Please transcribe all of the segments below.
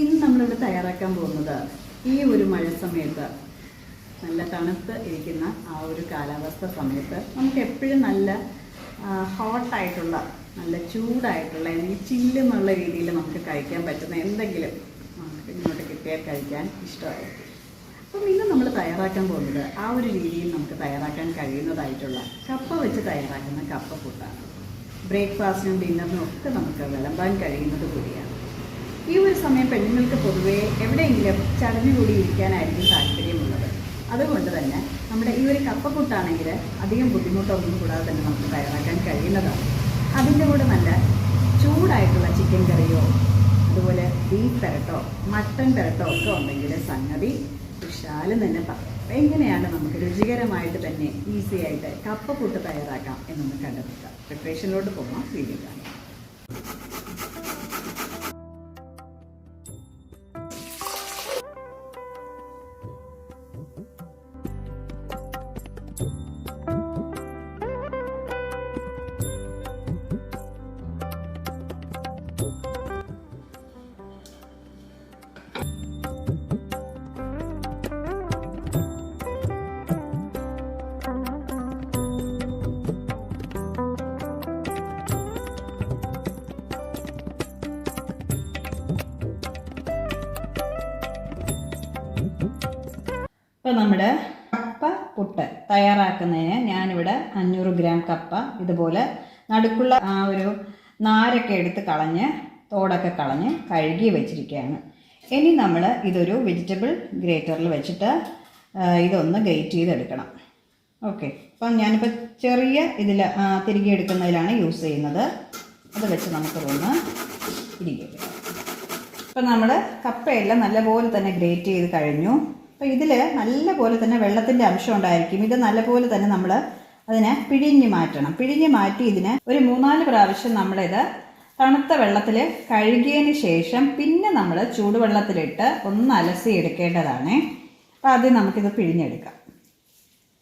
ഇന്ന് നമ്മളിവിടെ തയ്യാറാക്കാൻ പോകുന്നത് ഈ ഒരു മഴ സമയത്ത് നല്ല തണുത്ത് ഇരിക്കുന്ന ആ ഒരു കാലാവസ്ഥ സമയത്ത് നമുക്ക് എപ്പോഴും നല്ല ഹോട്ടായിട്ടുള്ള നല്ല ചൂടായിട്ടുള്ള അല്ലെങ്കിൽ ചില്ലെന്നുള്ള രീതിയിൽ നമുക്ക് കഴിക്കാൻ പറ്റുന്ന എന്തെങ്കിലും നമുക്ക് ഇങ്ങോട്ട് കിട്ടിയാൽ കഴിക്കാൻ ഇഷ്ടമായിരിക്കും. അപ്പം ഇന്ന് നമ്മൾ തയ്യാറാക്കാൻ പോകുന്നത് ആ ഒരു രീതിയിൽ നമുക്ക് തയ്യാറാക്കാൻ കഴിയുന്നതായിട്ടുള്ള കപ്പ വെച്ച് തയ്യാറാക്കുന്ന കപ്പ ഫുഡാണ് ബ്രേക്ക്ഫാസ്റ്റിനും ഡിന്നറിനും ഒക്കെ നമുക്ക് വിളമ്പാൻ കഴിയുന്നത് കൂടിയാണ്. ഈ ഒരു സമയം പെണ്ണുങ്ങൾക്ക് പൊതുവേ എവിടെയെങ്കിലും ചടഞ്ഞുകൂടി ഇരിക്കാനായിരിക്കും താല്പര്യമുള്ളത്. അതുകൊണ്ട് തന്നെ നമ്മുടെ ഈ ഒരു കപ്പക്കൂട്ടാണെങ്കിൽ അധികം ബുദ്ധിമുട്ടൊന്നും കൂടാതെ തന്നെ നമുക്ക് തയ്യാറാക്കാൻ കഴിയുന്നതാണ്. അതിന്റെ കൂടെ നല്ല ചൂടായിട്ടുള്ള ചിക്കൻ കറിയോ അതുപോലെ ബീഫ് പെരട്ടോ മട്ടൺ പെരട്ടോ ഒക്കെ ഉണ്ടെങ്കിൽ സംഗതി വിശാലം തന്നെ എങ്ങനെയാണ് നമുക്ക് രുചികരമായിട്ട് തന്നെ ഈസി ആയിട്ട് കപ്പക്കൂട്ട് തയ്യാറാക്കാം എന്നൊന്ന് കണ്ടെത്തുക. പ്രിപ്പറേഷനിലോട്ട് പോകാം വീഡിയോ കാണാം. ഇപ്പോൾ നമ്മുടെ കപ്പ പുട്ട് തയ്യാറാക്കുന്നതിന് ഞാനിവിടെ അഞ്ഞൂറ് ഗ്രാം കപ്പ ഇതുപോലെ നടുക്കുള്ള ആ ഒരു നാരൊക്കെ എടുത്ത് കളഞ്ഞ് തോടൊക്കെ കളഞ്ഞ് കഴുകി വെച്ചിരിക്കുകയാണ്. ഇനി നമ്മൾ ഇതൊരു വെജിറ്റബിൾ ഗ്രേറ്ററിൽ വെച്ചിട്ട് ഇതൊന്ന് ഗ്രേറ്റ് ചെയ്തെടുക്കണം. ഓക്കെ അപ്പം ഞാനിപ്പോൾ ചെറിയ ഇതിൽ തിരികെ എടുക്കുന്നതിലാണ് യൂസ് ചെയ്യുന്നത്. അത് വെച്ച് നമുക്കതൊന്ന് എടുക്കാം ഇപ്പം നമ്മൾ കപ്പയെല്ലാം നല്ലപോലെ തന്നെ ഗ്രേറ്റ് ചെയ്ത് കഴിഞ്ഞു. അപ്പോൾ ഇതിൽ നല്ലപോലെ തന്നെ വെള്ളത്തിന്റെ അംശം ഉണ്ടായിരിക്കും. ഇത് നല്ലപോലെ തന്നെ നമ്മൾ അതിനെ പിഴിഞ്ഞ് മാറ്റണം. പിഴിഞ്ഞ് മാറ്റി ഇതിനെ ഒരു മൂന്നാൽ പ്രാവശ്യം നമ്മളിത് തണുത്ത വെള്ളത്തിൽ കഴുകിയതിന് ശേഷം പിന്നെ നമ്മൾ ചൂടുവെള്ളത്തിലിട്ട് ഒന്ന് അലസി എടുക്കേണ്ടതാണ്. അപ്പോൾ ആദ്യം നമുക്കിത് പിഴിഞ്ഞെടുക്കാം.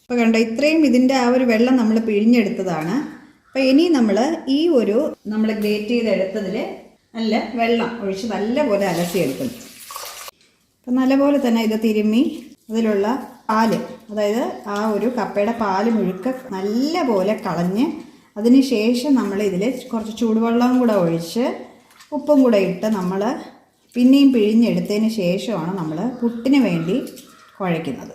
അപ്പോൾ കണ്ടോ ഇത്രയും ഇതിന്റെ ആ ഒരു വെള്ളം നമ്മൾ പിഴിഞ്ഞെടുത്തതാണ്. അപ്പോൾ ഇനി നമ്മൾ ഈ ഒരു നമ്മൾ ഗ്രേറ്റ് ചെയ്തെടുത്തതിൽ നല്ല വെള്ളം ഒഴിച്ച് നല്ലപോലെ അലസിയെടുക്കണം അപ്പം നല്ലപോലെ തന്നെ ഇത് തിരുമ്മി അതിലുള്ള പാൽ അതായത് ആ ഒരു കപ്പയുടെ പാൽ മുഴുക്ക നല്ലപോലെ കളഞ്ഞ് അതിന് ശേഷം നമ്മൾ ഇതിൽ കുറച്ച് ചൂടുവെള്ളം കൂടെ ഒഴിച്ച് ഉപ്പും കൂടെ ഇട്ട് നമ്മൾ പിന്നെയും പിഴിഞ്ഞെടുത്തതിന് ശേഷമാണ് നമ്മൾ പുട്ടിന് വേണ്ടി കുഴയ്ക്കുന്നത്.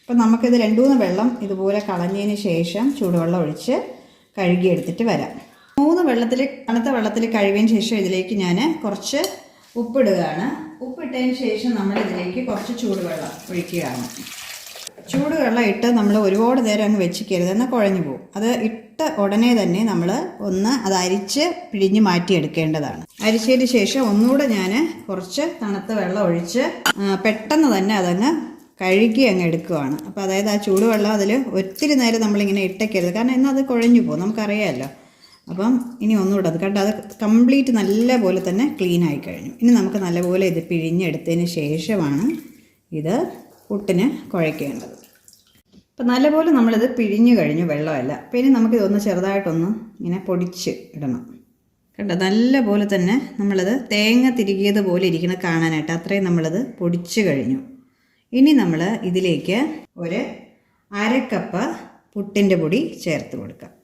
അപ്പം നമുക്കിത് രണ്ട് മൂന്ന് വെള്ളം ഇതുപോലെ കളഞ്ഞതിന് ശേഷം ചൂടുവെള്ളം ഒഴിച്ച് കഴുകിയെടുത്തിട്ട് വരാം. മൂന്ന് വെള്ളത്തിൽ തണുത്ത വെള്ളത്തിൽ കഴുകിയതിന് ശേഷം ഇതിലേക്ക് ഞാൻ കുറച്ച് ഉപ്പിടുകയാണ്. ഉപ്പിട്ടതിന് ശേഷം നമ്മൾ ഇതിലേക്ക് കുറച്ച് ചൂടുവെള്ളം ഒഴിക്കുകയാണ്. ചൂടുവെള്ളം ഇട്ട് നമ്മൾ ഒരുപാട് നേരം അങ്ങ് വെച്ചിക്കരുത് എന്നാൽ കുഴഞ്ഞു പോകും അത് ഇട്ട ഉടനെ തന്നെ നമ്മൾ ഒന്ന് അത് അരിച്ച് പിഴിഞ്ഞ് മാറ്റിയെടുക്കേണ്ടതാണ്. അരിച്ചതിന് ശേഷം ഒന്നുകൂടെ ഞാൻ കുറച്ച് തണുത്ത വെള്ളം ഒഴിച്ച് പെട്ടെന്ന് തന്നെ അതങ്ങ് കഴുകി അങ്ങ് എടുക്കുവാണ്. അപ്പോൾ അതായത് ആ ചൂടുവെള്ളം അതിൽ ഒത്തിരി നേരം നമ്മളിങ്ങനെ ഇട്ടേക്കരുത്. കാരണം എന്നാൽ അത് കുഴഞ്ഞു പോകും നമുക്കറിയാമല്ലോ അപ്പം ഇനി ഒന്നുകൂടെ അത് കണ്ടോ? അത് കംപ്ലീറ്റ് നല്ല പോലെ തന്നെ ക്ലീൻ ആയി കഴിഞ്ഞു. ഇനി നമുക്ക് നല്ലപോലെ ഇത് പിഴിഞ്ഞെടുത്തതിന് ശേഷമാണ് ഇത് പുട്ടിന് കുഴയ്ക്കേണ്ടത്. അപ്പം നല്ലപോലെ നമ്മളിത് പിഴിഞ്ഞു കഴിഞ്ഞു വെള്ളമല്ല. അപ്പം ഇനി നമുക്കിതൊന്ന് ചെറുതായിട്ടൊന്ന് ഇങ്ങനെ പൊടിച്ച് ഇടണം. കണ്ടോ? നല്ലപോലെ തന്നെ നമ്മളിത് തേങ്ങ തിരികിയത് പോലെ ഇരിക്കണം കാണാനായിട്ട് അത്രയും നമ്മളിത് പൊടിച്ച് കഴിഞ്ഞു. ഇനി നമ്മൾ ഇതിലേക്ക് ഒരു അരക്കപ്പ് പുട്ടിന്റെ പൊടി ചേർത്ത് കൊടുക്കാം.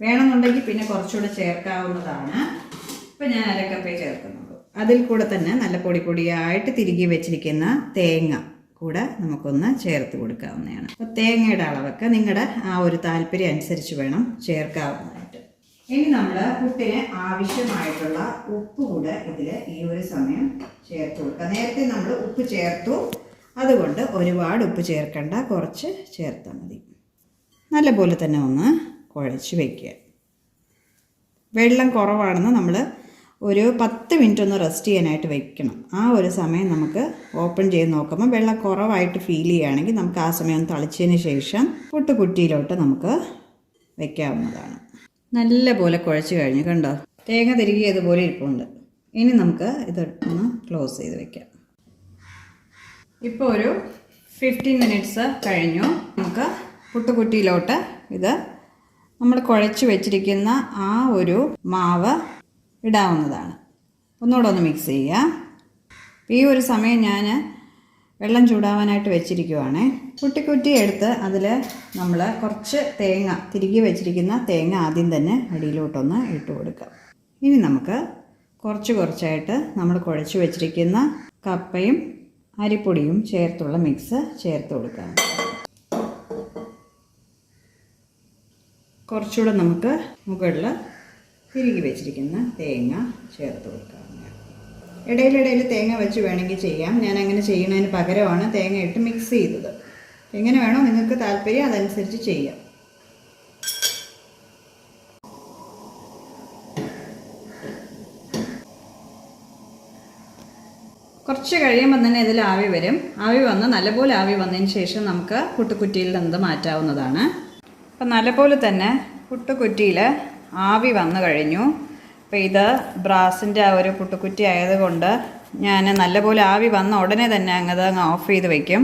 വേണമെന്നുണ്ടെങ്കിൽ പിന്നെ കുറച്ചുകൂടെ ചേർക്കാവുന്നതാണ്. ഇപ്പം ഞാൻ അരക്കപ്പേ ചേർക്കുന്നുള്ളൂ. അതിൽ കൂടെ തന്നെ നല്ല പൊടി പൊടിയായിട്ട് തിരികെ വെച്ചിരിക്കുന്ന തേങ്ങ കൂടെ നമുക്കൊന്ന് ചേർത്ത് കൊടുക്കാവുന്നതാണ്. അപ്പോൾ തേങ്ങയുടെ അളവൊക്കെ നിങ്ങളുടെ ആ ഒരു താല്പര്യം അനുസരിച്ച് വേണം ചേർക്കാവുന്നതായിട്ട്. ഇനി നമ്മൾ പുട്ടിന് ആവശ്യമായിട്ടുള്ള ഉപ്പ് കൂടെ ഇതിൽ ഈ ഒരു സമയം ചേർത്ത് കൊടുക്കുക നേരത്തെ നമ്മൾ ഉപ്പ് ചേർത്തു. അതുകൊണ്ട് ഒരുപാട് ഉപ്പ് ചേർക്കേണ്ട. കുറച്ച് ചേർത്താൽ മതി. നല്ലപോലെ തന്നെ ഒന്ന് കുഴച്ച് വയ്ക്കുക വെള്ളം കുറവാണെന്ന് നമ്മൾ ഒരു പത്ത് മിനിറ്റ് ഒന്ന് റെസ്റ്റ് ചെയ്യാനായിട്ട് വെക്കണം. ആ ഒരു സമയം നമുക്ക് ഓപ്പൺ ചെയ്ത് നോക്കുമ്പോൾ വെള്ളം കുറവായിട്ട് ഫീൽ ചെയ്യുകയാണെങ്കിൽ നമുക്ക് ആ സമയം തളിച്ചതിന് ശേഷം പുട്ടുകുറ്റിയിലോട്ട് നമുക്ക് വെക്കാവുന്നതാണ്. നല്ല പോലെ കുഴച്ച് കഴിഞ്ഞു കണ്ടോ? തേങ്ങ തിരികെ ഇതുപോലെ ഇരിപ്പുണ്ട്. ഇനി നമുക്ക് ഇത് ഒന്ന് ക്ലോസ് ചെയ്ത് വെക്കാം. ഇപ്പോൾ ഒരു ഫിഫ്റ്റീൻ മിനിറ്റ്സ് കഴിഞ്ഞു. നമുക്ക് പുട്ടുകുറ്റിയിലോട്ട് ഇത് നമ്മൾ കുഴച്ച് വെച്ചിരിക്കുന്ന ആ ഒരു മാവ് ഇടാവുന്നതാണ്. ഒന്നുകൂടെ ഒന്ന് മിക്സ് ചെയ്യുക. ഈ ഒരു സമയം ഞാൻ വെള്ളം ചൂടാവാനായിട്ട് വെച്ചിരിക്കുവാണേ. കുട്ടിക്കുറ്റി എടുത്ത് അതിൽ നമ്മൾ കുറച്ച് തേങ്ങ തിരികെ വെച്ചിരിക്കുന്ന തേങ്ങ ആദ്യം തന്നെ അടിയിലോട്ടൊന്ന് ഇട്ട് കൊടുക്കാം. ഇനി നമുക്ക് കുറച്ച് കുറച്ചായിട്ട് നമ്മൾ കുഴച്ച് വെച്ചിരിക്കുന്ന കപ്പയും അരിപ്പൊടിയും ചേർത്തുള്ള മിക്സ് ചേർത്ത് കൊടുക്കാം. കുറച്ചുകൂടെ നമുക്ക് മുകളിൽ തിരികെ വെച്ചിരിക്കുന്ന തേങ്ങ ചേർത്ത് കൊടുക്കാം. ഇടയിലിടയിൽ തേങ്ങ വെച്ച് വേണമെങ്കിൽ ചെയ്യാം. ഞാൻ അങ്ങനെ ചെയ്യുന്നതിന് പകരമാണ് തേങ്ങ ഇട്ട് മിക്സ് ചെയ്തത്. എങ്ങനെ വേണോ നിങ്ങൾക്ക് താല്പര്യം അതനുസരിച്ച് ചെയ്യാം. കുറച്ച് കഴിയുമ്പോൾ തന്നെ ഇതിൽ ആവി വരും. ആവി വന്ന് നല്ലപോലെ ആവി വന്നതിന് ശേഷം നമുക്ക് കുട്ടുകുറ്റിയിൽ നിന്ന് മാറ്റാവുന്നതാണ്. അപ്പം നല്ലപോലെ തന്നെ പുട്ടുകുറ്റിയിൽ ആവി വന്നു കഴിഞ്ഞു. അപ്പോൾ ഇത് ബ്രാസിന്റെ ആ ഒരു പുട്ടുകുറ്റി ആയതുകൊണ്ട് ഞാൻ നല്ലപോലെ ആവി വന്ന ഉടനെ തന്നെ അങ്ങത് അങ്ങ് ഓഫ് ചെയ്ത് വയ്ക്കും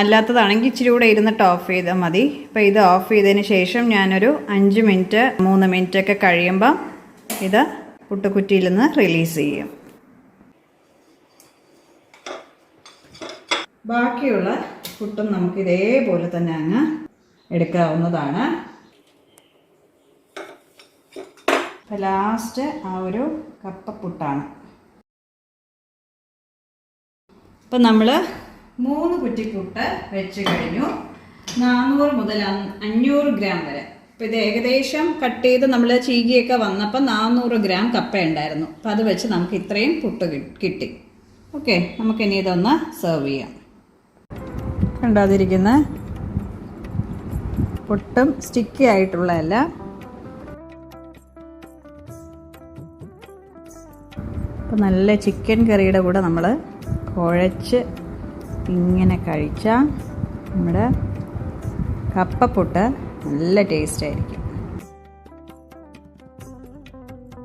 അല്ലാത്തതാണെങ്കിൽ ഇച്ചിരി കൂടെ ഇരുന്നിട്ട് ഓഫ് ചെയ്താൽ മതി. അപ്പോൾ ഇത് ഓഫ് ചെയ്തതിന് ശേഷം ഞാനൊരു അഞ്ച് മിനിറ്റ് മൂന്ന് മിനിറ്റ് ഒക്കെ കഴിയുമ്പം ഇത് പുട്ടുകുറ്റിയിൽ നിന്ന് റിലീസ് ചെയ്യും. ബാക്കിയുള്ള പുട്ടും നമുക്ക് ഇതേപോലെ തന്നെ അങ്ങ് എടുക്കാവുന്നതാണ്. അപ്പോൾ ലാസ്റ്റ് ആ ഒരു കപ്പപ്പുട്ടാണ്. അപ്പം നമ്മൾ മൂന്ന് കുറ്റിപ്പുട്ട് വെച്ച് കഴിഞ്ഞു. നാനൂറ് മുതൽ അഞ്ഞൂറ് ഗ്രാം വരെ. അപ്പം ഇത് ഏകദേശം കട്ട് ചെയ്ത് നമ്മൾ ചീകിയൊക്കെ വന്നപ്പോൾ നാനൂറ് ഗ്രാം കപ്പ ഉണ്ടായിരുന്നു അപ്പോൾ അത് വെച്ച് നമുക്ക് ഇത്രയും പുട്ട് കിട്ടി. ഓക്കെ നമുക്കിനി ഇതൊന്ന് സെർവ് ചെയ്യാം. കണ്ടാതിരിക്കുന്ന ഒട്ടും സ്റ്റിക്കി ആയിട്ടുള്ളതല്ല. അപ്പം നല്ല ചിക്കൻ കറിയുടെ കൂടെ നമ്മൾ കുഴച്ച് ഇങ്ങനെ കഴിച്ചാൽ നമ്മുടെ കപ്പപ്പുട്ട് നല്ല ടേസ്റ്റ് ആയിരിക്കും.